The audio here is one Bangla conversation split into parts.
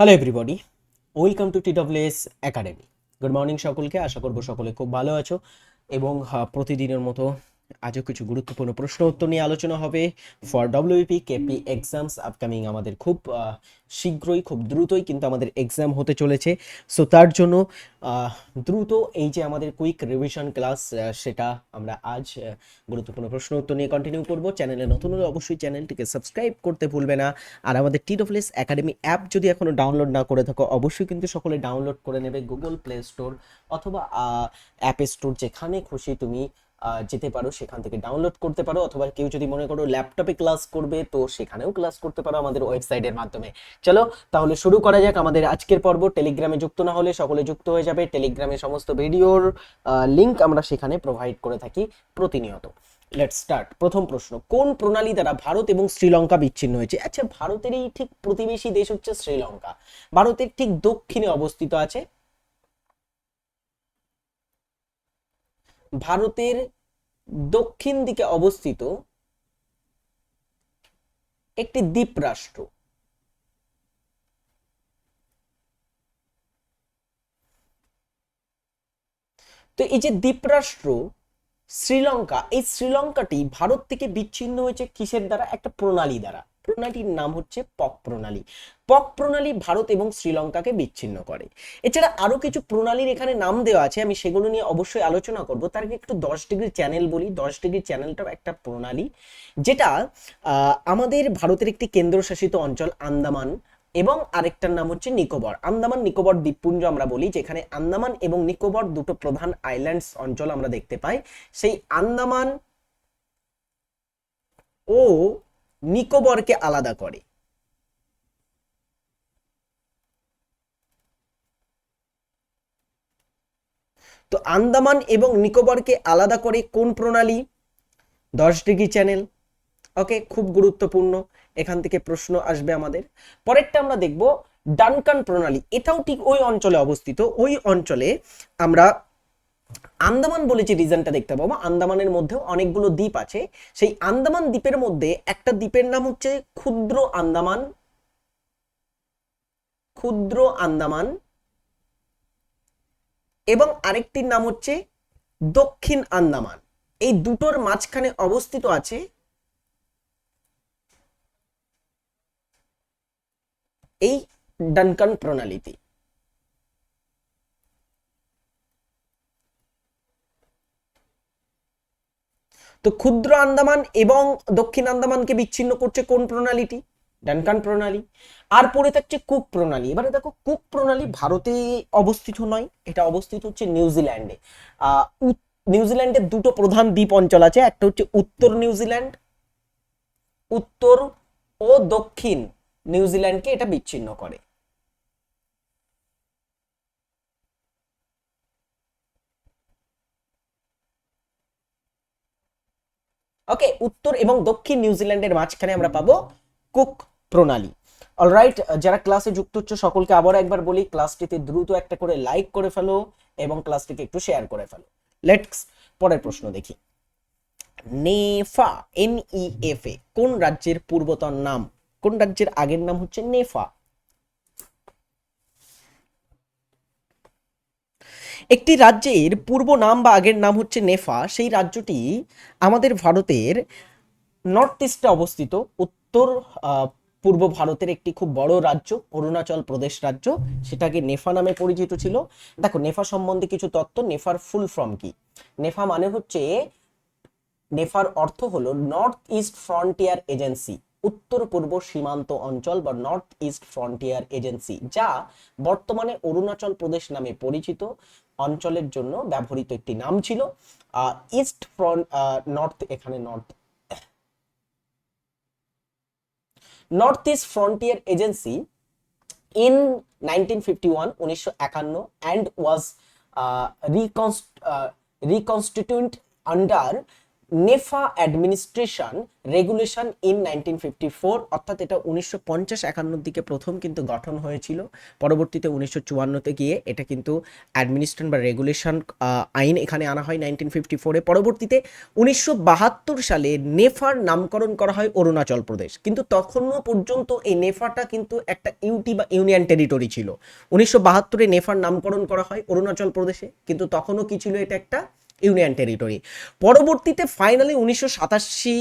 Hello everybody welcome to TWS academy good morning সকলকে। আশা করব সকলে খুব ভালো আছো এবং প্রতিদিনের মতো আজও কিছু গুরুত্বপূর্ণ প্রশ্ন উত্তর নিয়ে আলোচনা হবে। For WP KP exams upcoming আমাদের খুব শীঘ্রই, খুব দ্রুতই কিন্তু আমাদের এক্সাম হতে চলেছে। সো তার জন্য দ্রুত এই যে আমাদের কুইক রিভিশন ক্লাস সেটা আমরা আজ গুরুত্বপূর্ণ প্রশ্ন উত্তর নিয়ে কন্টিনিউ করব। চ্যানেলে নতুন হলে অবশ্যই চ্যানেলটিকে সাবস্ক্রাইব করতে ভুলবে না। আর আমাদের টিডফলেস একাডেমি অ্যাপ যদি এখনও ডাউনলোড না করে থাকো, অবশ্যই কিন্তু সকলে ডাউনলোড করে নেবে গুগল প্লে স্টোর অথবা অ্যাপ স্টোর যেখানে খুশি তুমি যেতে পারো, সেখান থেকে ডাউনলোড করতে পারো, অথবা কেউ যদি মনে করো ল্যাপটপে ক্লাস করবে, তো সেখানেও ক্লাস করতে পারো আমাদের ওয়েবসাইটের মাধ্যমে। চলো, তাহলে শুরু করা যাক আমাদের আজকের পর্ব। টেলিগ্রামে যুক্ত না হলে সকলে যুক্ত হয়ে যাবে। টেলিগ্রামে সমস্ত ভিডিওর লিঙ্ক আমরা সেখানে প্রোভাইড করে থাকি প্রতিনিয়ত। লেটস স্টার্ট প্রথম প্রশ্ন, কোন প্রণালী দ্বারা ভারত এবং শ্রীলঙ্কা বিচ্ছিন্ন হয়েছে? আচ্ছা ভারতের এই ঠিক প্রতিবেশী দেশ হচ্ছে শ্রীলঙ্কা। ভারতের ঠিক দক্ষিণে অবস্থিত আছে ভারতের দক্ষিণ দিকে অবস্থিত একটি দ্বীপ রাষ্ট্র। তো এই যে দ্বীপরাষ্ট্র শ্রীলঙ্কা, এই শ্রীলঙ্কাটি ভারত থেকে বিচ্ছিন্ন হয়েছে কিসের দ্বারা? একটা প্রণালী দ্বারা। প্রণালীর নাম হচ্ছে পক প্রণালী। পক প্রণালী ভারত এবং শ্রীলঙ্কাকে বিচ্ছিন্ন করে। এছাড়া আরও কিছু প্রণালীর এখানে নাম দেওয়া আছে, আমি সেগুলো নিয়ে অবশ্যই আলোচনা করব। তার আগে একটু দশ ডিগ্রি চ্যানেল বলি। দশ ডিগ্রি চ্যানেলটাও একটা প্রণালী, যেটা আমাদের ভারতের একটি কেন্দ্রশাসিত অঞ্চল, আন্দামান। এবং আরেকটার নাম হচ্ছে নিকোবর। আন্দামান, নিকোবর দ্বীপপুঞ্জ আমরা বলি, যেখানে আন্দামান এবং নিকোবর দুটো প্রধান আইল্যান্ডস অঞ্চল আমরা দেখতে পাই। সেই আন্দামান ও নিকোবরকে আলাদা করে। তো আন্দামান এবং নিকোবরকে আলাদা করে কোন প্রণালী? দশ ডিগ্রি চ্যানেল। ওকে, খুব গুরুত্বপূর্ণ। এখান থেকে প্রশ্ন আসবে আমাদের। পরেরটা আমরা দেখব ডানকান প্রণালী। এটাও ঠিক ওই অঞ্চলে অবস্থিত। ওই অঞ্চলে আমরা আন্দামান বলে যে রিজনটা দেখতে পাবো, আন্দামানের মধ্যেও অনেকগুলো দ্বীপ আছে। সেই আন্দামান দ্বীপের মধ্যে একটা দ্বীপের নাম হচ্ছে ক্ষুদ্র আন্দামান। ক্ষুদ্র আন্দামান। এবং আরেকটির নাম হচ্ছে দক্ষিণ আন্দামান। এই দুটোর মাঝখানে অবস্থিত আছে এই ডানকান প্রণালীতে তো ক্ষুদ্র আন্দামান এবং দক্ষিণ আন্দামানকে বিচ্ছিন্ন করছে কোন প্রণালীটি? ডানকান প্রণালী। আর পড়ে থাকছে কুক প্রণালী। এবারে দেখো, কুক প্রণালী ভারতে অবস্থিত নয়, এটা অবস্থিত হচ্ছে নিউজিল্যান্ডে নিউজিল্যান্ডের দুটো প্রধান দ্বীপ অঞ্চল আছে, একটা হচ্ছে উত্তর নিউজিল্যান্ড উত্তর ও দক্ষিণ। নিউজিল্যান্ডকে এটা বিচ্ছিন্ন করে। ওকে, উত্তর এবং দক্ষিণ নিউজিল্যান্ডের মাঝখানে আমরা পাবো কুক প্রণালী। অলরাইট, যারা ক্লাসে যুক্ত হচ্ছে, সকলকে আবার একবার বলি, ক্লাসটিতে দ্রুত একটা করে লাইক করে ফেলো এবং ক্লাসটিকে একটু শেয়ার করে ফেলো। লেটস পরের প্রশ্ন দেখি। NEFA N E F A কোন রাজ্যের পূর্বতন নাম? কোন রাজ্যের আগের নাম হচ্ছে নেফা? একটি রাজ্যের পূর্ব নাম বা আগের নাম হচ্ছে নেফা, সেই রাজ্যটি আমাদের ভারতের নর্থ ইস্টে অবস্থিত। উত্তর পূর্ব ভারতের একটি খুব বড় রাজ্য, অরুণাচল প্রদেশ রাজ্য। সেটাকে নেফা নামে পরিচিত ছিল। দেখো, নেফা সম্বন্ধে কিছু তত্ত্ব, নেফার ফুল ফর্ম কি? নেফা মানে হচ্ছে, নেফার অর্থ হলো নর্থ ইস্ট ফ্রন্টিয়ার এজেন্সি। উত্তর পূর্ব সীমান্ত অঞ্চল বা নর্থ ইস্ট ফ্রন্টিয়ার এজেন্সি যা বর্তমানে অরুণাচল প্রদেশ নামে পরিচিত। অঞ্চলের জন্য ব্যবহৃত একটি নাম ছিল ইস্ট ফ্রন্ট নর্থ এখানে north north east frontier agency in 1951 উনিশশো একান্ন and was uh, reconst- uh, reconstituted under NEFA administration regulation in nineteen fifty four, অর্থাৎ এটা উনিশশো পঞ্চাশ একান্নর দিকে প্রথম কিন্তু গঠন হয়েছিল। পরবর্তীতে উনিশশো চুয়ান্নতে গিয়ে এটা কিন্তু অ্যাডমিনিস্ট্রেশন বা রেগুলেশন আইন এখানে আনা হয় নাইনটিন ফিফটি ফোরে পরবর্তীতে উনিশশো বাহাত্তর সালে নেফার নামকরণ করা হয় অরুণাচল প্রদেশ। কিন্তু তখনও পর্যন্ত এই নেফাটা কিন্তু একটা ইউটি বা ইউনিয়ন টেরিটরি ছিল। উনিশশো বাহাত্তরে নেফার নামকরণ করা হয় অরুণাচল প্রদেশে, কিন্তু তখনও কি ছিল এটা একটা ইউনিয়ন টেরিটরি। পরবর্তীতে ফাইনালি উনিশশো সাতাশি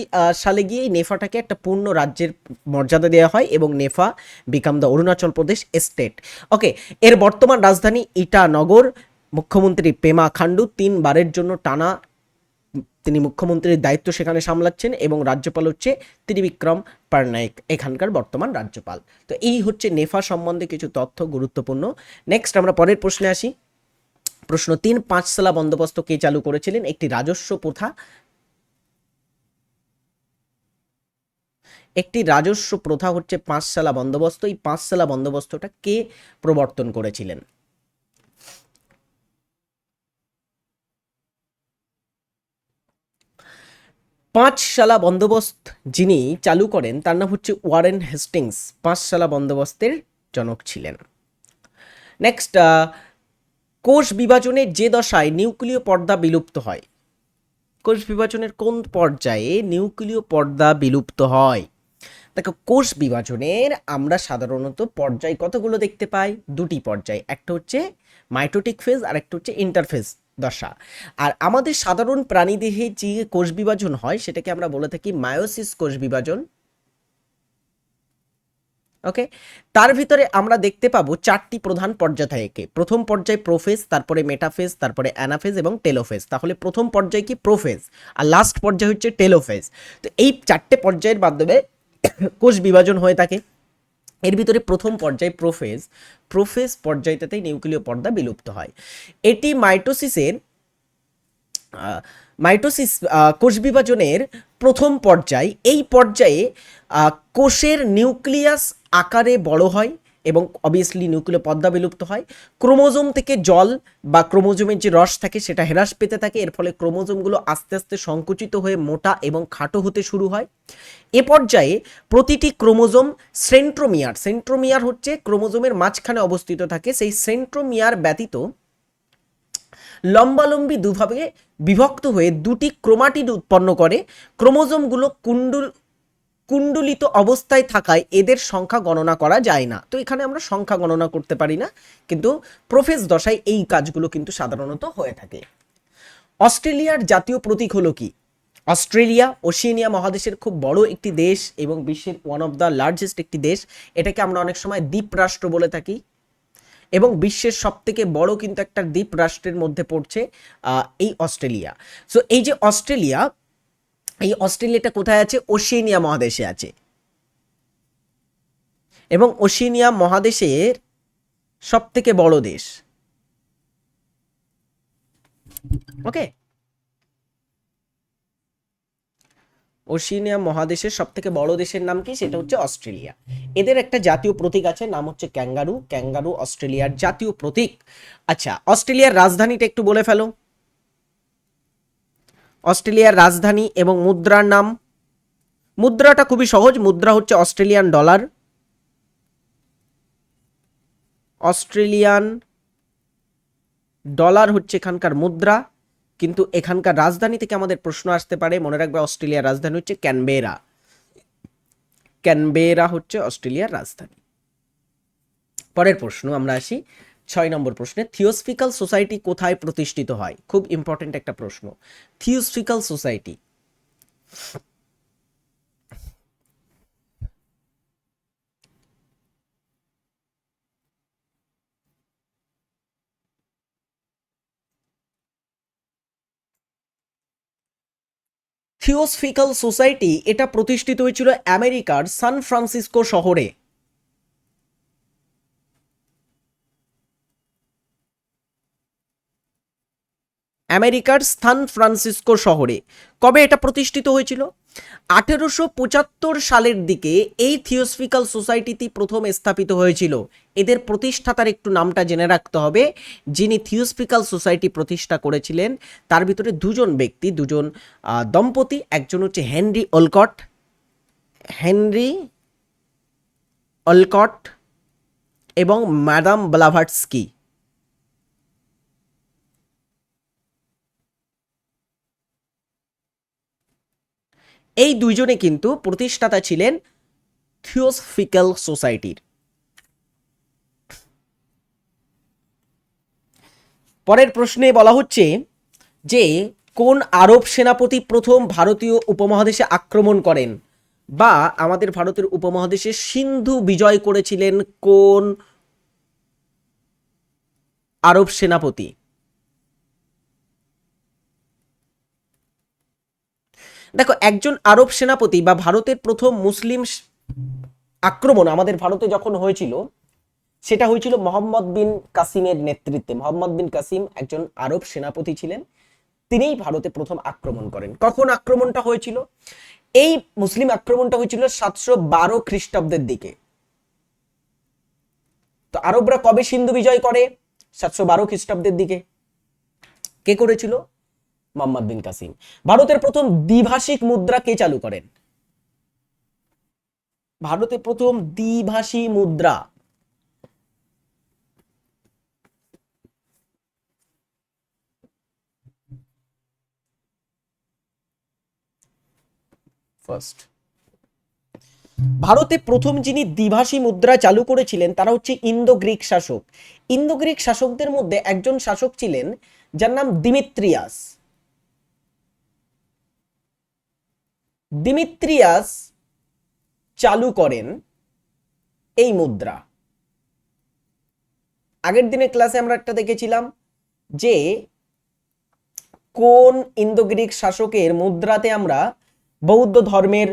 সালে গিয়ে নেফাটাকে একটা পূর্ণ রাজ্যের মর্যাদা দেওয়া হয় এবং NEFA became the Arunachal Pradesh state okay এর বর্তমান রাজধানী ইটানগর, মুখ্যমন্ত্রী পেমা খান্ডু তিনবারের জন্য টানা, তিনি মুখ্যমন্ত্রীর দায়িত্ব সেখানে সামলাচ্ছেন এবং রাজ্যপাল হচ্ছে ত্রিবিক্রম পারনাইক, এখানকার বর্তমান রাজ্যপাল। তো এই হচ্ছে নেফা সম্বন্ধে কিছু তথ্য গুরুত্বপূর্ণ। নেক্সট আমরা পরের প্রশ্নে আসি। প্রশ্ন তিন পাঁচসালা বন্দোবস্ত কে চালু করেছিলেন? একটি রাজস্ব প্রথা। একটি রাজস্ব প্রথা হচ্ছে পাঁচসালা বন্দোবস্ত। এই পাঁচসালা বন্দোবস্তটা কে প্রবর্তন করেছিলেন? পাঁচশালা বন্দোবস্ত যিনি চালু করেন, তার নাম হচ্ছে ওয়ারেন হেস্টিংস। পাঁচশালা বন্দোবস্তের জনক ছিলেন। নেক্সট কোষ বিভাজনের যে দশায় নিউক্লিয় পর্দা বিলুপ্ত হয়। কোষ বিভাজনের কোন পর্যায়ে নিউক্লিয় পর্দা বিলুপ্ত হয়? দেখো, কোষ বিভাজনের আমরা সাধারণত পর্যায় কতগুলো দেখতে পাই? দুটি পর্যায়, একটা হচ্ছে মাইটোটিক ফেজ আর একটা হচ্ছে ইন্টারফেজ দশা। আর আমাদের সাধারণ প্রাণীদেহে যে কোষ বিভাজন হয়, সেটাকে আমরা বলে থাকি মায়োসিস কোষ বিভাজন। ওকে তার ভিতরে আমরা দেখতে পাবো চারটি প্রধান পর্যায় থাকে। প্রথম পর্যায় প্রোফেজ, তারপরে মেটাফেজ, তারপরে অ্যানাফেজ এবং টেলোফেজ। তাহলে প্রথম পর্যায় কি? প্রোফেজ। আর লাস্ট পর্যায় হচ্ছে টেলোফেজ। তো এই চারটে পর্যায়ের মাধ্যমে কোষ বিভাজন হয়ে থাকে। এর ভিতরে প্রথম পর্যায় প্রোফেজ। প্রোফেজ পর্যায়টাতেই নিউক্লিয় পর্দা বিলুপ্ত হয়। এটি মাইটোসিসের মাইটোসিস কোষ বিভাজনের প্রথম পর্যায়। এই পর্যায়ে কোষের নিউক্লিয়াস আকারে বড় হয় এবং অবভিয়াসলি নিউক্লিয় পদ্মা বিলুপ্ত হয়। ক্রোমোজোম থেকে জল বা ক্রোমোজোমের যে রস থাকে, সেটা হ্রাস পেতে থাকে। এর ফলে ক্রোমোজোমগুলো আস্তে আস্তে সংকুচিত হয়ে মোটা এবং খাটো হতে শুরু হয়। এ পর্যায়ে প্রতিটি ক্রোমোজোম সেন্ট্রোমিয়ার সেন্ট্রোমিয়ার হচ্ছে ক্রোমোজোমের মাঝখানে অবস্থিত থাকে। সেই সেন্ট্রোমিয়ার ব্যতীত লম্বালম্বি দুভাবে বিভক্ত হয়ে দুটি ক্রোমাটিড উৎপন্ন করে। ক্রোমোজোমগুলো কুণ্ডুল, কুণ্ডলিত অবস্থায় থাকায় এদের সংখ্যা গণনা করা যায় না। তো এখানে আমরা সংখ্যা গণনা করতে পারি না, কিন্তু প্রোফেস দশায় এই কাজগুলো কিন্তু সাধারণত হয়ে থাকে। অস্ট্রেলিয়ার জাতীয় প্রতীক হলো কি? অস্ট্রেলিয়া ওশিয়ানিয়া মহাদেশের খুব বড় একটি দেশ এবং বিশ্বের ওয়ান অফ দ্য লার্জেস্ট একটি দেশ। এটাকে আমরা অনেক সময় দ্বীপ রাষ্ট্র বলে থাকি। এবং বিশ্বের সব থেকে বড় কিন্তু একটা দ্বীপ রাষ্ট্রের মধ্যে পড়ছে এই অস্ট্রেলিয়া। সো এই যে অস্ট্রেলিয়া, এই অস্ট্রেলিয়াটা কোথায় আছে? ওশিনিয়া মহাদেশে আছে। এবং ওশিনিয়া মহাদেশের সবথেকে বড় দেশ। ওকে ওশিয়ানিয়া মহাদেশের সব থেকে বড় দেশের নাম কি? সেটা হচ্ছে অস্ট্রেলিয়া। এদের একটা জাতীয় প্রতীক আছে, নাম হচ্ছে ক্যাঙ্গারু। ক্যাঙ্গারু অস্ট্রেলিয়ার জাতীয় প্রতীক। আচ্ছা অস্ট্রেলিয়ার রাজধানীটা একটু বলে ফেলো। অস্ট্রেলিয়ার রাজধানী এবং মুদ্রার নাম। মুদ্রাটা খুবই সহজ, মুদ্রা হচ্ছে অস্ট্রেলিয়ান ডলার। অস্ট্রেলিয়ান ডলার হচ্ছে এখানকার মুদ্রা। কিন্তু এখানকার রাজধানী থেকে আমাদের প্রশ্ন আসতে পারে, মনে রাখবে অস্ট্রেলিয়ার রাজধানী হচ্ছে ক্যানবেরা। ক্যানবেরা হচ্ছে অস্ট্রেলিয়ার রাজধানী। পরের প্রশ্ন আমরা আসি, ছয় নম্বর প্রশ্নে, থিওসফিক্যাল সোসাইটি কোথায় প্রতিষ্ঠিত হয়? খুব ইম্পর্টেন্ট একটা প্রশ্ন। Theosophical society. থিওসফিক্যাল সোসাইটি এটা প্রতিষ্ঠিত হয়েছিল আমেরিকার সান ফ্রান্সিসকো শহরে। আমেরিকার সান ফ্রান্সিসকো শহরে। কবে এটা প্রতিষ্ঠিত হয়েছিল? আঠেরোশো পঁচাত্তর সালের দিকে এই থিওসফিক্যাল সোসাইটিটি প্রথম স্থাপিত হয়েছিল। এদের প্রতিষ্ঠাতার একটু নামটা জেনে রাখতে হবে। যিনি থিওসফিক্যাল সোসাইটি প্রতিষ্ঠা করেছিলেন, তার ভিতরে দুজন ব্যক্তি, দুজন দম্পতি, একজন হচ্ছে হেনরি অলকট। হেনরি অলকট এবং ম্যাডাম ব্লাভাটস্কি। এই দুইজনে কিন্তু প্রতিষ্ঠাতা ছিলেন থিওসফিক্যাল সোসাইটির। পরের প্রশ্নে বলা হচ্ছে যে, কোন আরব সেনাপতি প্রথম ভারতীয় উপমহাদেশে আক্রমণ করেন বা আমাদের ভারতের উপমহাদেশে সিন্ধু বিজয় করেছিলেন কোন আরব সেনাপতি? দেখো, একজন আরব সেনাপতি বা ভারতের প্রথম মুসলিম আক্রমণ আমাদের ভারতে যখন হয়েছিল, সেটা হয়েছিল মোহাম্মদ বিন কাসিমের নেতৃত্বে। মোহাম্মদ বিন কাসিম একজন আরব সেনাপতি ছিলেন, তিনিই ভারতে প্রথম আক্রমণ করেন। কখন আক্রমণটা হয়েছিল? এই মুসলিম আক্রমণটা হয়েছিল সাতশো বারো খ্রিস্টাব্দের দিকে। তো আরবরা কবে সিন্ধু বিজয় করে? সাতশো বারো খ্রিস্টাব্দের দিকে। কে করেছিল? মোহাম্মদ বিন কাসিম। ভারতের প্রথম দ্বিভাষিক মুদ্রা কে চালু করেন? ভারতের প্রথম দ্বিভাষী মুদ্রা। ফার্স্ট ভারতে প্রথম যিনি দ্বিভাষী মুদ্রা চালু করেছিলেন, তারা হচ্ছে ইন্দো গ্রিক শাসক। ইন্দো গ্রিক শাসকদের মধ্যে একজন শাসক ছিলেন, যার নাম দিমিত্রিয়াস। দিমিত্রিয়াস চালু করেন এই মুদ্রা। আগের দিনের ক্লাসে আমরা একটা দেখেছিলাম যে কোন ইন্দো গ্রিক শাসকের মুদ্রাতে আমরা বৌদ্ধ ধর্মের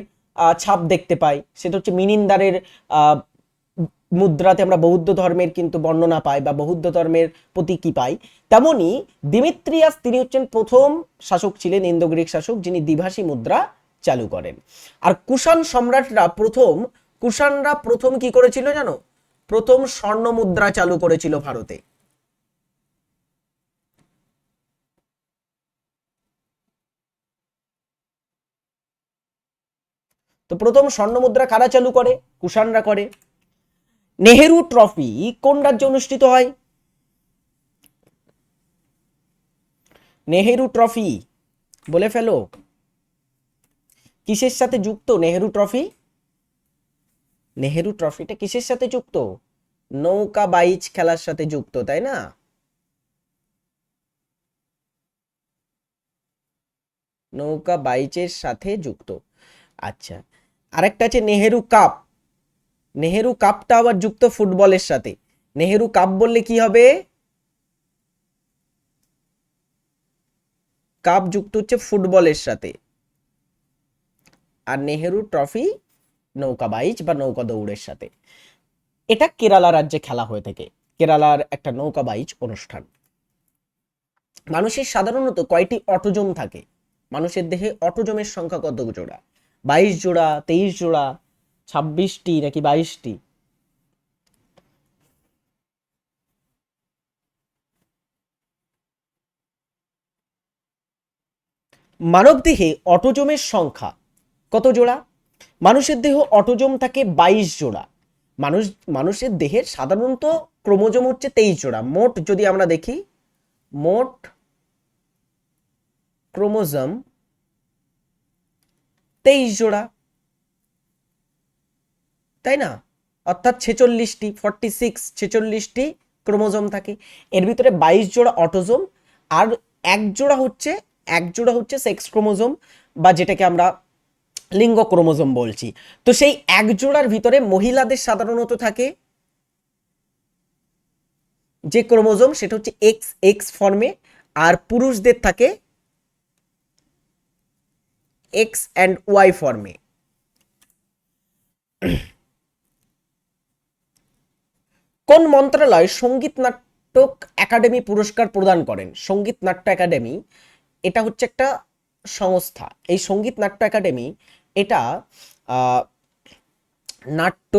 ছাপ দেখতে পাই। সেটা হচ্ছে মিনিন্দারের মুদ্রাতে আমরা বৌদ্ধ ধর্মের কিন্তু বর্ণনা পাই বা বৌদ্ধ ধর্মের প্রতীকী পাই। তেমনি দিমিত্রিয়াস তিনি হচ্ছেন প্রথম শাসক ছিলেন ইন্দো গ্রিক শাসক যিনি দ্বিভাষী মুদ্রা চালু করেন। আর কুষাণ সম্রাটরা প্রথম, কুষাণরা প্রথম কি করেছিল জানো? প্রথম স্বর্ণ মুদ্রা চালু করেছিল ভারতে। তো প্রথম স্বর্ণ মুদ্রা কারা চালু করে? কুষাণরা করে। নেহেরু ট্রফি কোন রাজ্যে অনুষ্ঠিত হয়? নেহেরু ট্রফি, বলে ফেলো। কিসের সাথে যুক্ত? নেহেরু ট্রফি? নেহেরু ট্রফিটা কিসের সাথে যুক্ত? নৌকা বাইচ খেলার সাথে যুক্ত, তাই না? নৌকা বাইচের সাথে যুক্ত। আচ্ছা আরেকটা আছে নেহেরু কাপ। নেহেরু কাপটা আবার যুক্ত ফুটবলের সাথে। নেহেরু কাপ বললে কি হবে? কাপ যুক্ত হচ্ছে ফুটবলের সাথে। আর নেহেরু ট্রফি নৌকা বাইচ বা নৌকা দৌড়ের সাথে। এটা কেরালা রাজ্যে খেলা হয়ে থাকে। কেরালার একটা নৌকা বাইচ অনুষ্ঠান। মানুষের সাধারণত কয়টি অটোজম থাকে? মানুষের দেহে অটোজমের সংখ্যা কত জোড়া? বাইশ জোড়া, তেইশ জোড়া, ছাব্বিশটি নাকি বাইশটি? মানব দেহে অটোজমের সংখ্যা কত জোড়া? মানুষের দেহ অটোজম থাকে বাইশ জোড়া। মানুষ মানুষের দেহের সাধারণত ক্রোমোজোম হচ্ছে তেইশ জোড়া। মোট যদি আমরা দেখি, মোট ক্রোমোজোম তেইশ জোড়া। তাই না? অর্থাৎ ছেচল্লিশটি, ফর্টি সিক্স, ছেচল্লিশটি ক্রোমোজোম থাকে। এর ভিতরে বাইশ জোড়া অটোজোম আর এক জোড়া হচ্ছে এক জোড়া হচ্ছে সেক্স ক্রোমোজোম বা যেটাকে আমরা লিঙ্গ ক্রোমোজোম বলছি। তো সেই এক জোড়ার ভিতরে মহিলাদের সাধারণত থাকে যে ক্রোমোজোম, সেটা হচ্ছে এক্স এক্স ফর্মে আর পুরুষদের থাকে এক্স অ্যান্ড ওয়াই ফর্মে কোন মন্ত্রণালয় সংগীত নাট্য নাটক একাডেমি পুরস্কার প্রদান করেন? সংগীত নাট্য একাডেমি, এটা হচ্ছে একটা সংস্থা, এই সংগীত নাট্য একাডেমি, এটা নাট্য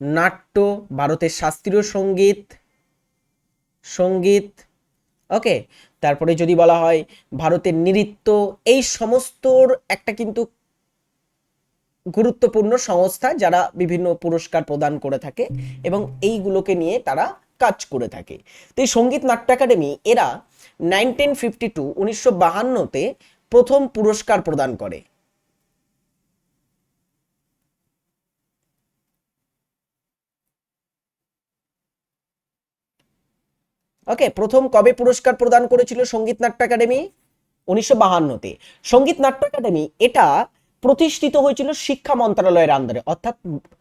নাট্য, ভারতের শাস্ত্রীয় সংগীত সংগীত, ওকে? তারপরে যদি বলা হয় ভারতের নৃত্য, এই সমস্তর একটা কিন্তু গুরুত্বপূর্ণ সংস্থা যারা বিভিন্ন পুরস্কার প্রদান করে থাকে এবং এইগুলোকে নিয়ে তারা কাজ করে থাকে। তো এই সংগীত নাট্য একাডেমি, এরা নাইনটিন ফিফটি টু, উনিশশো বাহান্নতে প্রথম পুরস্কার প্রদান করে। ওকে, প্রথম কবে পুরস্কার প্রদান করেছিল সংগীত নাট্য একাডেমি? উনিশশো বাহান্নতে। সংগীত নাট্য একাডেমি, এটা প্রতিষ্ঠিত হয়েছিল শিক্ষা মন্ত্রণালয়ের আন্ডারে। অর্থাৎ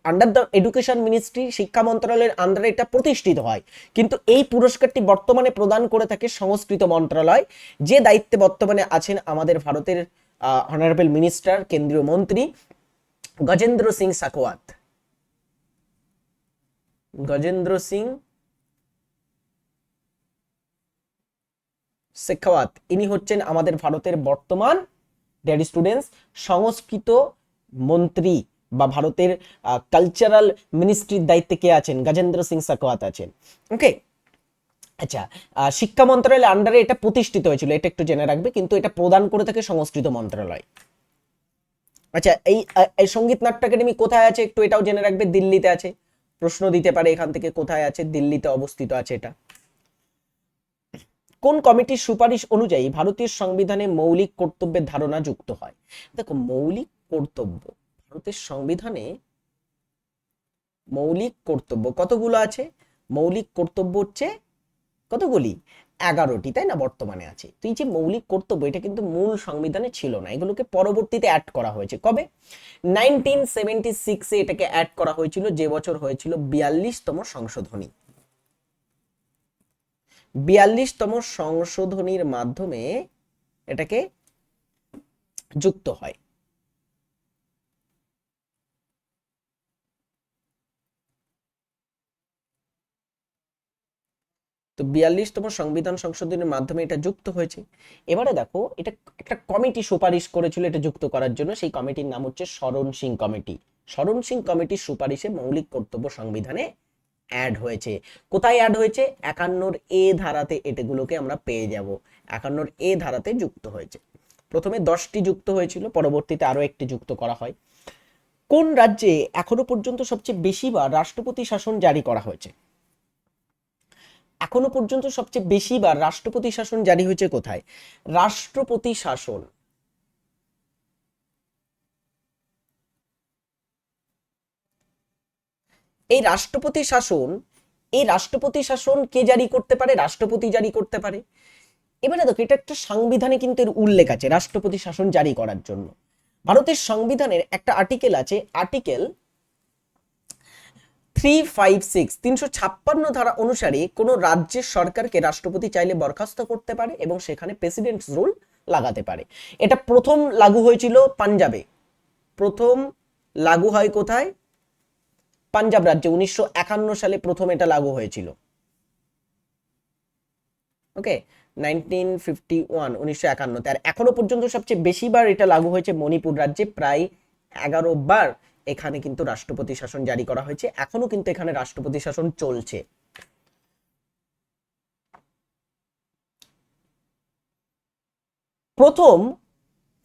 আন্ডার দ্য এডুকেশন মিনিস্ট্রি শিক্ষা মন্ত্রণালয়ের আন্ডারে এটা প্রতিষ্ঠিত হয়। কিন্তু এই পুরস্কারটি বর্তমানে প্রদান করে থাকে সংস্কৃত মন্ত্রণালয়। যে দায়িত্বে বর্তমানে আছেন আমাদের ভারতের অনারেবল মিনিস্টার কেন্দ্রীয় মন্ত্রী গজেন্দ্র সিং সাকোয়াত গজেন্দ্র সিং শেখাওয়াত ইনি হচ্ছেন আমাদের ভারতের বর্তমান ডেড স্টুডেন্টস সংস্কৃত মন্ত্রী বা ভারতের কালচারাল মিনিস্ট্রির দায়িত্বে কে আছেন? গজেন্দ্র সিং শেখাওয়াত আছেন। ওকে আচ্ছা শিক্ষা মন্ত্রণালয়ের আন্ডারে এটা প্রতিষ্ঠিত হয়েছিল, এটা একটু জেনে রাখবে, কিন্তু এটা প্রদান করে থাকে সংস্কৃত মন্ত্রণালয়। আচ্ছা এই সংগীত নাট্য একাডেমি কোথায় আছে? একটু এটাও জেনে রাখবে, দিল্লিতে আছে। প্রশ্ন দিতে পারে এখান থেকে কোথায় আছে, দিল্লিতে অবস্থিত আছে এটা। কোন কমিটির সুপারিশ অনুযায়ী ভারতীয় সংবিধানে মৌলিক কর্তব্যের ধারণা যুক্ত হয়? দেখো, মৌলিক কর্তব্য, ভারতের সংবিধানে মৌলিক কর্তব্য কতগুলো আছে? মৌলিক কর্তব্য হচ্ছে কতগুলি? এগারোটি, তাই না? বর্তমানে আছে। তো এই যে মৌলিক কর্তব্য, এটা কিন্তু মূল সংবিধানে ছিল না। এগুলোকে পরবর্তীতে অ্যাড করা হয়েছে। কবে? নাইনটিন সেভেন্টি সিক্সে এটাকে অ্যাড করা হয়েছিল। যে বছর হয়েছিল বিয়াল্লিশতম সংশোধনী। বিয়াল্লিশতম সংশোধনীর মাধ্যমে এটাকে যুক্ত হয়। তো বিয়াল্লিশতম সংবিধান সংশোধনের মাধ্যমে এটা যুক্ত হয়েছে। এবারে দেখো, এটা একটা কমিটি সুপারিশ করেছিল এটা যুক্ত করার জন্য, সেই কমিটির নাম হচ্ছে শরণ সিং কমিটি। শরণ সিং কমিটির সুপারিশে মৌলিক কর্তব্য সংবিধানে অ্যাড হয়েছে। কোথায় অ্যাড হয়েছে? একান্নর এ ধারাতে এটাগুলোকে আমরা পেয়ে যাব। একান্নর এ ধারাতে যুক্ত হয়েছে। প্রথমে দশটি যুক্ত হয়েছিল, পরবর্তীতে আরও একটি যুক্ত করা হয়। কোন রাজ্যে এখনও পর্যন্ত সবচেয়ে বেশি বেশিবার রাষ্ট্রপতি শাসন জারি করা হয়েছে? এখনও পর্যন্ত সবচেয়ে বেশি বেশিবার রাষ্ট্রপতি শাসন জারি হয়েছে কোথায়? রাষ্ট্রপতি শাসন। এই রাষ্ট্রপতি শাসন, এই রাষ্ট্রপতি শাসন কে জারি করতে পারে? রাষ্ট্রপতি জারি করতে পারে। এবারে দেখো, এটা একটা সংবিধানে কিন্তু এর উল্লেখ আছে, রাষ্ট্রপতি শাসন জারি করার জন্য। ভারতের সংবিধানের একটা আর্টিকেল আছে আর্টিকেল থ্রি ফাইভ সিক্স তিনশো ছাপ্পান্ন ধারা অনুসারে কোনো রাজ্যের সরকারকে রাষ্ট্রপতি চাইলে বরখাস্ত করতে পারে এবং সেখানে প্রেসিডেন্ট রুল লাগাতে পারে। এটা প্রথম লাগু হয়েছিল পাঞ্জাবে। প্রথম লাগু হয় কোথায়? পাঞ্জাব রাজ্যে উনিশশো একান্ন সালে প্রথম এটা লাগু হয়েছিল। ওকে? নাইনটিন ফিফটি ওয়ান, উনিশশো একান্নতে আর এখনও পর্যন্ত সবচেয়ে বেশিবার এটা লাগু হয়েছে মণিপুর রাজ্যে, প্রায় এগারো বার এখানে কিন্তু রাষ্ট্রপতি শাসন জারি করা হয়েছে। এখনও কিন্তু এখানে রাষ্ট্রপতি শাসন চলছে। প্রথম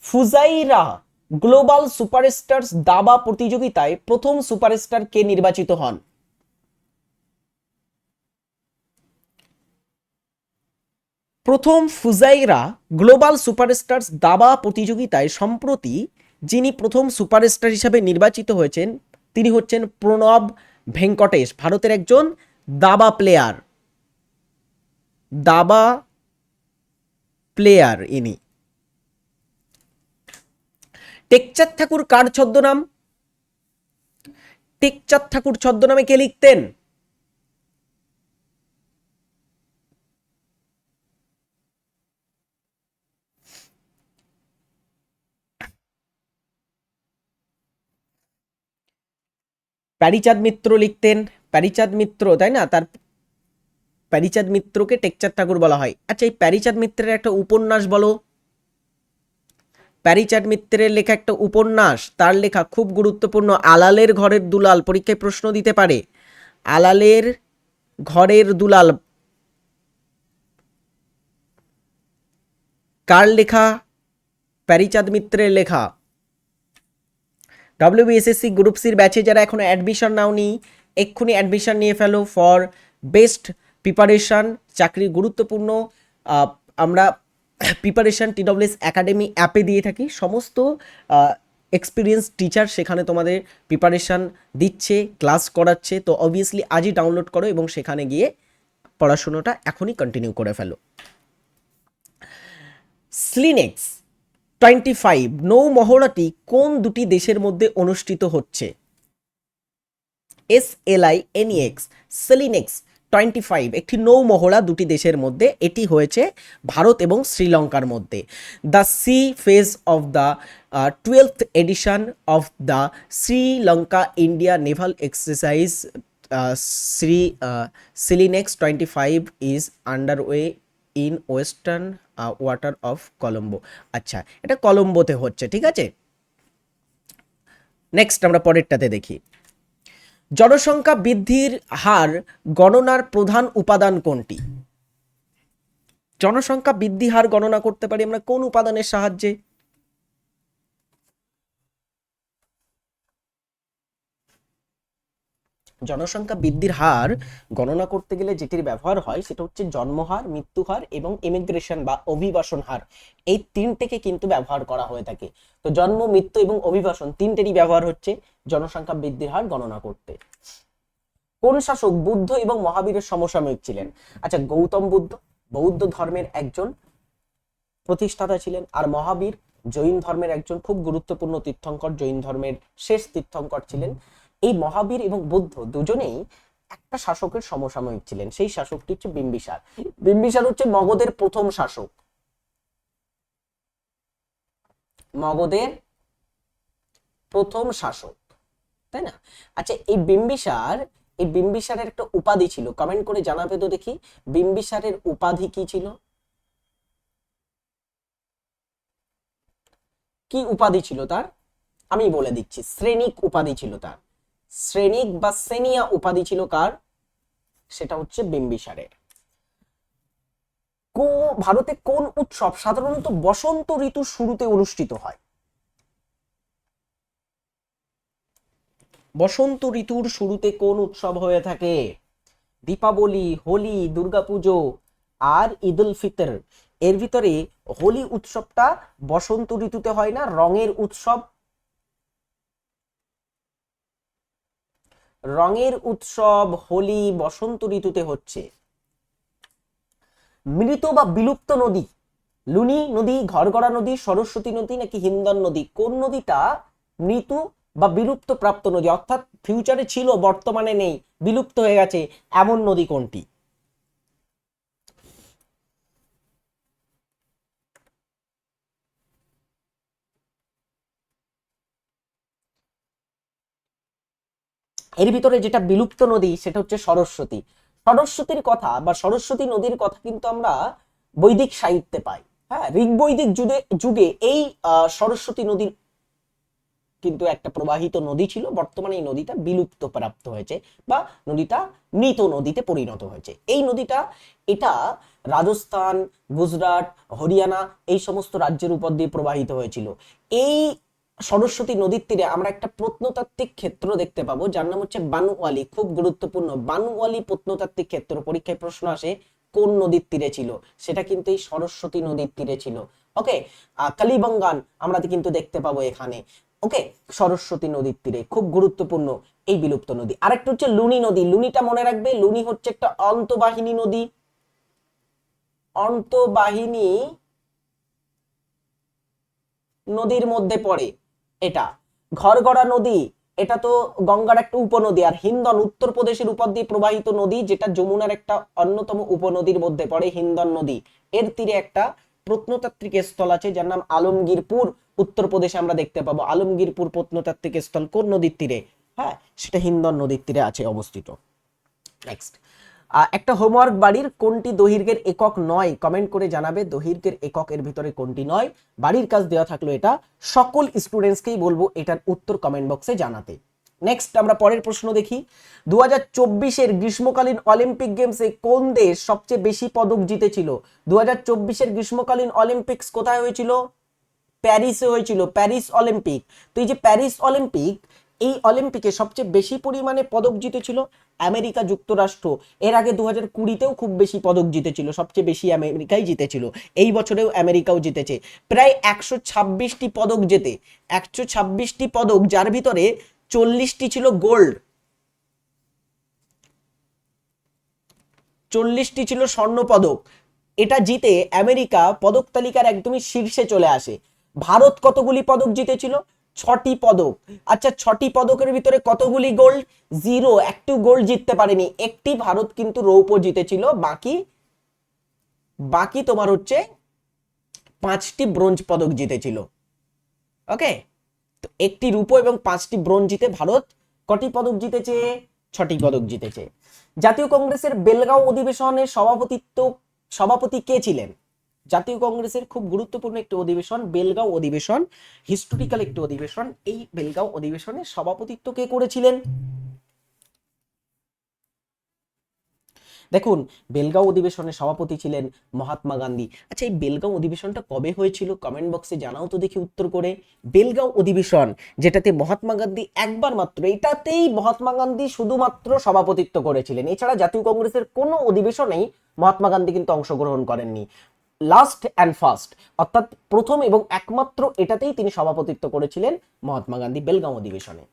ফুজাইরা গ্লোবাল সুপারস্টার্স দাবা প্রতিযোগিতায় প্রথম সুপারস্টার কে নির্বাচিত হন? প্রথম ফুজাইরা গ্লোবাল সুপারস্টার্স দাবা প্রতিযোগিতায় সম্প্রতি যিনি প্রথম সুপারস্টার হিসাবে নির্বাচিত হয়েছেন, তিনি হচ্ছেন প্রণব ভেঙ্কটেশ, ভারতের একজন দাবা প্লেয়ার দাবা প্লেয়ার ইনি। টেকচাঁদ ঠাকুর কার ছদ্মনাম? টেকচাঁদ ঠাকুর ছদ্মনামে কে লিখতেন? প্যারিচাঁদ মিত্র লিখতেন। প্যারিচাঁদ মিত্র, তাই না? তার প্যারিচাঁদ মিত্রকে টেকচাঁদ ঠাকুর বলা হয়। আচ্ছা এই প্যারিচাঁদ মিত্রের একটা উপন্যাস বলো। প্যারিচাঁদ মিত্রের লেখা একটা উপন্যাস, তার লেখা খুব গুরুত্বপূর্ণ। আলালের ঘরের দুলাল পরীক্ষায় প্রশ্ন দিতে পারে। আলালের ঘরের দুলাল কার লেখা? প্যারিচাঁদ মিত্রের লেখা। ডাব্লিউবিএসএসসি গ্রুপ সির ব্যাচে যারা এখনও অ্যাডমিশন নাওনি, এক্ষুনি অ্যাডমিশন নিয়ে ফেলো ফর বেস্ট প্রিপারেশন, চাকরির গুরুত্বপূর্ণ। আমরা প্রিপারেশন টিডব্লিউএস একাডেমি অ্যাপে দিয়ে থাকি। সমস্ত এক্সপিরিয়েন্স টিচার সেখানে তোমাদের প্রিপারেশন দিচ্ছে ক্লাস করাচ্ছে। তো অবভিয়াসলি আজই ডাউনলোড করো এবং সেখানে গিয়ে পড়াশুনোটা এখনই কন্টিনিউ করে ফেলো। স্লিনেক্স টোয়েন্টি ফাইভ নৌ মহড়াটি কোন দুটি দেশের মধ্যে অনুষ্ঠিত হচ্ছে? S L I NX SLINEX twenty five একটি নৌ মহড়া দুটি দেশের মধ্যে, এটি হয়েছে ভারত এবং শ্রীলঙ্কার মধ্যে। The sea phase of the twelfth edition of the Sri Lanka India naval exercise Sri SLINEX twenty five is under way in western water of Colombo আচ্ছা এটা কলম্বোতে হচ্ছে, ঠিক আছে? নেক্সট আমরা পরেরটাতে দেখি। জনসংখ্যা বৃদ্ধির হার গণনার প্রধান উপাদান কোনটি? জনসংখ্যা বৃদ্ধি হার গণনা করতে পারি আমরা কোন উপাদানের সাহায্যে? জনসংখ্যা বৃদ্ধির হার গণনা করতে গেলে যেটির ব্যবহার হয় সেটা হচ্ছে জন্মহার, মৃত্যুহার এবং ইমিগ্রেশন বা অভিবাসন হার। এই তিনটেকে কিন্তু ব্যবহার করা হয়ে থাকে। তো জন্ম, মৃত্যু এবং অভিবাসন তিনটেরই ব্যবহার হচ্ছে জনসংখ্যা বৃদ্ধির হার গণনা করতে। কোন শাসক বুদ্ধ এবং মহাবীরের সমসাময়িক ছিলেন? আচ্ছা গৌতম বুদ্ধ বৌদ্ধ ধর্মের একজন প্রতিষ্ঠাতা ছিলেন আর মহাবীর জৈন ধর্মের একজন খুব গুরুত্বপূর্ণ তীর্থঙ্কর, জৈন ধর্মের শেষ তীর্থঙ্কর ছিলেন। এই মহাবীর এবং বুদ্ধ দুজনেই একটা শাসকের সমসাময়িক ছিলেন। সেই শাসকটি হচ্ছে বিম্বিসার। বিম্বিসার হচ্ছে মগধের প্রথম শাসক। মগধের প্রথম শাসক, তাই না? আচ্ছা এই বিম্বিসার, এই বিম্বিসারের একটা উপাধি ছিল। কমেন্ট করে জানাবে তো দেখি। বিম্বিসারের উপাধি কি ছিল? কি উপাধি ছিল তার? আমি বলে দিচ্ছি, শ্রেণিক উপাধি ছিল তার। শ্রেণিক বা সেনিয়া উপাধি ছিল কার? সেটা হচ্ছে বিম্বিসারের। ভারতে কোন উৎসব সাধারণত বসন্ত ঋতুর শুরুতে অনুষ্ঠিত হয়? বসন্ত ঋতুর শুরুতে কোন উৎসব হয়ে থাকে? দীপাবলি, হোলি, দুর্গাপুজো আর ঈদ উল ফিতর। এর ভিতরে হোলি উৎসবটা বসন্ত ঋতুতে হয় না, রঙের উৎসব রঙের উৎসব, হোলি, বসন্ত ঋতুতে হচ্ছে। মৃত বা বিলুপ্ত নদী, লুনি নদী, ঘরগড়া নদী, সরস্বতী নদী নাকি হিন্দন নদী, কোন নদীটা মৃত বা বিলুপ্ত প্রাপ্ত নদী? অর্থাৎ ফিউচারে ছিল, বর্তমানে নেই, বিলুপ্ত হয়ে গেছে, এমন নদী কোনটি? এর ভিতরে যেটা বিলুপ্ত নদী সেটা হচ্ছে সরস্বতী। সরস্বতীর কথা বা সরস্বতী নদীর কথা কিন্তু আমরা বৈদিক সাহিত্যে পাই। হ্যাঁ ঋগ্বৈদিক যুগে যুগে এই সরস্বতী নদীর কিন্তু একটা প্রবাহিত নদী ছিল। বর্তমানে এই নদীটা বিলুপ্ত প্রাপ্ত হয়েছে বা নদীটা মৃত নদীতে পরিণত হয়েছে। এই নদীটা, এটা রাজস্থান, গুজরাট, হরিয়ানা এই সমস্ত রাজ্যের উপর দিয়ে প্রবাহিত হয়েছিল। এই সরস্বতী নদীর তীরে আমরা একটা প্রত্নতাত্ত্বিক ক্ষেত্র দেখতে পাবো, যার নাম হচ্ছে বানুওয়ালি খুব গুরুত্বপূর্ণ। বানুওয়ালি প্রত্নতাত্ত্বিক ক্ষেত্র, পরীক্ষায় প্রশ্ন আসে, কোন নদীর তীরে ছিল? সেটা কিন্তু এই সরস্বতী নদীর তীরে ছিল। ওকে কালীবঙ্গান আমরা কিন্তু দেখতে পাবো এখানে। ওকে সরস্বতী নদীর তীরে, খুব গুরুত্বপূর্ণ এই বিলুপ্ত নদী। আরেকটা হচ্ছে লুনি নদী। লুনিটা মনে রাখবে, লুনি হচ্ছে একটা অন্তবাহিনী নদী। অন্তবাহিনী নদীর মধ্যে পড়ে। এটা। ঘরগড়া নদী, এটা তো গঙ্গার একটা উপনদী আর হিন্দন উত্তরপ্রদেশের উপর দিয়ে প্রবাহিত নদী, যেটা যমুনার একটা অন্যতম উপনদীর মধ্যে পড়ে, হিন্দন নদী। এর তীরে একটা প্রত্নতাত্ত্বিক স্থল আছে, যার নাম আলমগীরপুর। উত্তরপ্রদেশে আমরা দেখতে পাবো আলমগীরপুর প্রত্নতাত্ত্বিক স্থল কোন নদীর তীরে? হ্যাঁ সেটা হিন্দন নদীর তীরে আছে অবস্থিত। নেক্সট একটা হোমওয়ার্ক বাড়ির কোনটি দৈর্ঘ্যের একক নয়? কমেন্ট করে জানাবে দৈর্ঘ্যের এককের ভিতরে কোনটি নয়? বাড়ির কাজ দেওয়া থাকল এটা। সকল স্টুডেন্টসকেই বলব এটার উত্তর কমেন্ট বক্সে জানাতে। নেক্সট আমরা পরের প্রশ্ন দেখি। দু হাজার চব্বিশের গ্রীষ্মকালীন অলিম্পিক গেমসে কোন দেশ সবচেয়ে বেশি পদক জিতেছিল? দু হাজার চব্বিশের গ্রীষ্মকালীন অলিম্পিক্স কোথায় হয়েছিল? প্যারিসে হয়েছিল, প্যারিস অলিম্পিক তো এই যে প্যারিস অলিম্পিক এই অলিম্পিকে সবচেয়ে বেশি পরিমাণে পদক জিতেছিল আমেরিকা যুক্তরাষ্ট্র। এর আগে দু হাজার কুড়িতেও খুব বেশি পদক জিতেছিল, সবচেয়ে বেশি আমেরিকাই জিতেছিল। এই বছরেও আমেরিকাও জিতেছে। প্রায় একশো ছাব্বিশটি পদক জেতে, একশো ছাব্বিশটি পদক যার ভিতরে চল্লিশটি ছিল গোল্ড, চল্লিশটি ছিল স্বর্ণ পদক। এটা জিতে আমেরিকা পদক তালিকার একদমই শীর্ষে চলে আসে। ভারত কতগুলি পদক জিতেছিল? ছটি পদক। আচ্ছা ছটি পদকের ভিতরে কতগুলি গোল্ড জিরো, একটু গোল্ড জিততে পারেনি। একটি ভারত কিন্তু রৌপ্য জিতেছিল। বাকি বাকি তোমার হচ্ছে পাঁচটি ব্রোঞ্জ পদক জিতেছিল। ওকে? তো একটি রূপো এবং পাঁচটি ব্রোঞ্জ জিতে ভারত কটি পদক জিতেছে? ছটি পদক জিতেছে। জাতীয় কংগ্রেসের বেলগাঁও অধিবেশনের সভাপতিত্ব, সভাপতি কে ছিলেন? জাতীয় কংগ্রেসের খুব গুরুত্বপূর্ণ একটি অধিবেশন, বেলগাঁও অধিবেশন হিস্টোরিক্যাল একটি অধিবেশন। এই বেলগাঁও অধিবেশনে সভাপতিত্ব কে করেছিলেন। দেখুন, বেলগাঁও অধিবেশনের সভাপতি ছিলেন মহাত্মা গান্ধী। আচ্ছা এই বেলগাঁও অধিবেশনটা কবে হয়েছিল? কমেন্ট বক্সে জানাও তো দেখি উত্তর করে। বেলগাঁও অধিবেশন, যেটাতে মহাত্মা গান্ধী একবার মাত্র, এটাতেই মহাত্মা গান্ধী শুধুমাত্র সভাপতিত্ব করেছিলেন। এছাড়া জাতীয় কংগ্রেসের কোনো অধিবেশনেই মহাত্মা গান্ধী কিন্তু অংশগ্রহণ করেননি। লাস্ট অ্যান্ড ফার্স্ট অর্থাৎ প্রথম এবং একমাত্র এটাতেই তিনি সভাপতিত্ব করেছিলেন মহাত্মা গান্ধী বেলগাঁও অধিবেশনে।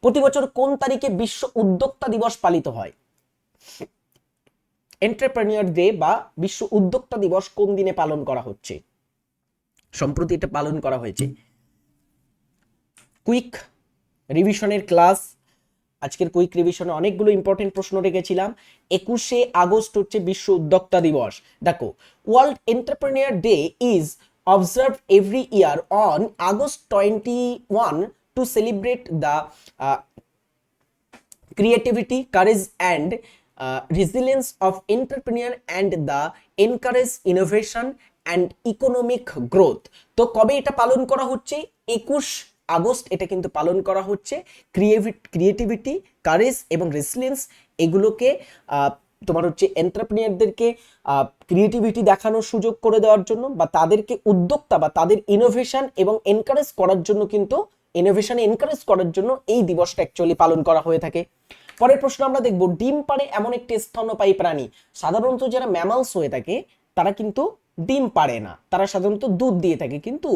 প্রতি বছর কোন তারিখে বিশ্ব উদ্যোক্তা দিবস পালিত হয়? এন্টারপ্রেনিয়র ডে বা বিশ্ব উদ্যোক্তা দিবস কোন দিনে পালন করা হচ্ছে? সম্প্রতি এটা পালন করা হয়েছে। কুইক রিভিশনের ক্লাস আজকের কুইক রিভিশনে অনেকগুলো ইম্পর্টেন্ট প্রশ্ন রেখেছিলাম। একুশে আগস্ট হচ্ছে বিশ্ব উদ্যোক্তা দিবস। দেখো world entrepreneur day is observe every year on August twenty one to celebrate the courage, and uh, resilience of entrepreneur and the encourage innovation and economic growth. তো কবে এটা পালন করা হচ্ছে? একুশ আগস্ট এটা কিন্তু পালন করা হচ্ছে। ক্রিয়েটিভিটি কারেজ এবং রেসিলিয়েন্স এগুলোকে তোমার হচ্ছে এন্টারপ্রেনিয়ারদেরকে ক্রিয়েটিভিটি দেখানোর সুযোগ করে দেওয়ার জন্য বা তাদেরকে উদ্যোক্তা বা তাদের ইনোভেশন এবং এনকারেজ করার জন্য কিন্তু ইনোভেশনে এনকারেজ করার জন্য এই দিবসটা অ্যাকচুয়ালি পালন করা হয়ে থাকে। পরের প্রশ্ন আমরা দেখব, ডিম পাড়ে এমন একটি স্তন্যপায়ী প্রাণী। সাধারণত যারা ম্যামালস হয়ে থাকে, তারা কিন্তু ডিম পাড়ে না। তারা সাধারণত দুধ দিয়ে থাকে। কিন্তু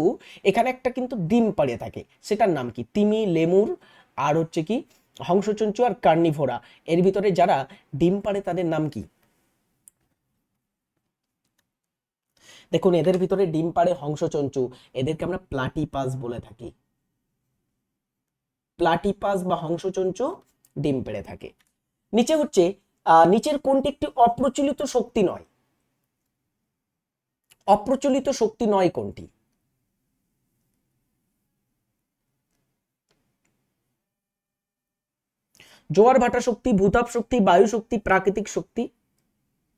এখানে একটা কিন্তু ডিম পাড়ে থাকে। সেটার নাম কি? তিমি, লেমুর আর হচ্ছে কি হংসচঞ্চু আর কার্নিভোরা। এর ভিতরে যারা ডিম পাড়ে তাদের নাম কি? দেখুন, এদের ভিতরে ডিম পাড়ে হংসচঞ্চু। এদেরকে আমরা প্লাটিপাস বলে থাকি। প্লাটিপাস বা হংসচঞ্চু ডিম পেড়ে থাকে। নিচে হচ্ছে নিচের কোনটি একটি অপ্রচলিত শক্তি নয়? অপ্রচলিত শক্তি নয় কোনটি? জোয়ার ভাটা শক্তি, ভূতাপ শক্তি, বায়ু শক্তি, প্রাকৃতিক শক্তি,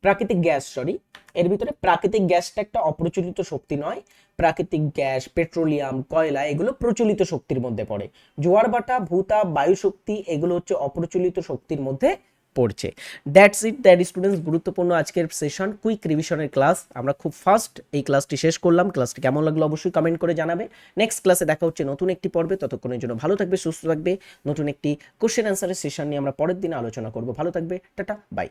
প্রাকৃতিক গ্যাস সরি এর ভিতরে প্রাকৃতিক গ্যাসটা একটা অপ্রচলিত শক্তি নয়। প্রাকৃতিক গ্যাস, পেট্রোলিয়াম, কয়লা, এগুলো প্রচলিত শক্তির মধ্যে পড়ে। জোয়ার ভাটা, ভূতাপ, বায়ু শক্তি, এগুলো হচ্ছে অপ্রচলিত শক্তির মধ্যে পড়ছে। দ্যাটস ইট দ্যাট স্টুডেন্টস গুরুত্বপূর্ণ আজকের সেশন কুইক রিভিশনের ক্লাস আমরা খুব ফাস্ট এই ক্লাসটি শেষ করলাম। ক্লাসটি কেমন লাগল অবশ্যই কমেন্ট করে জানাবে। নেক্সট ক্লাসে দেখা হচ্ছে নতুন একটি পর্বে। ততক্ষণের জন্য ভালো থাকবে, সুস্থ থাকবে। নতুন একটি কোশ্চেন অ্যান্সারের সেশন নিয়ে আমরা পরের দিন আলোচনা করব। ভালো থাকবে, টাটা বাই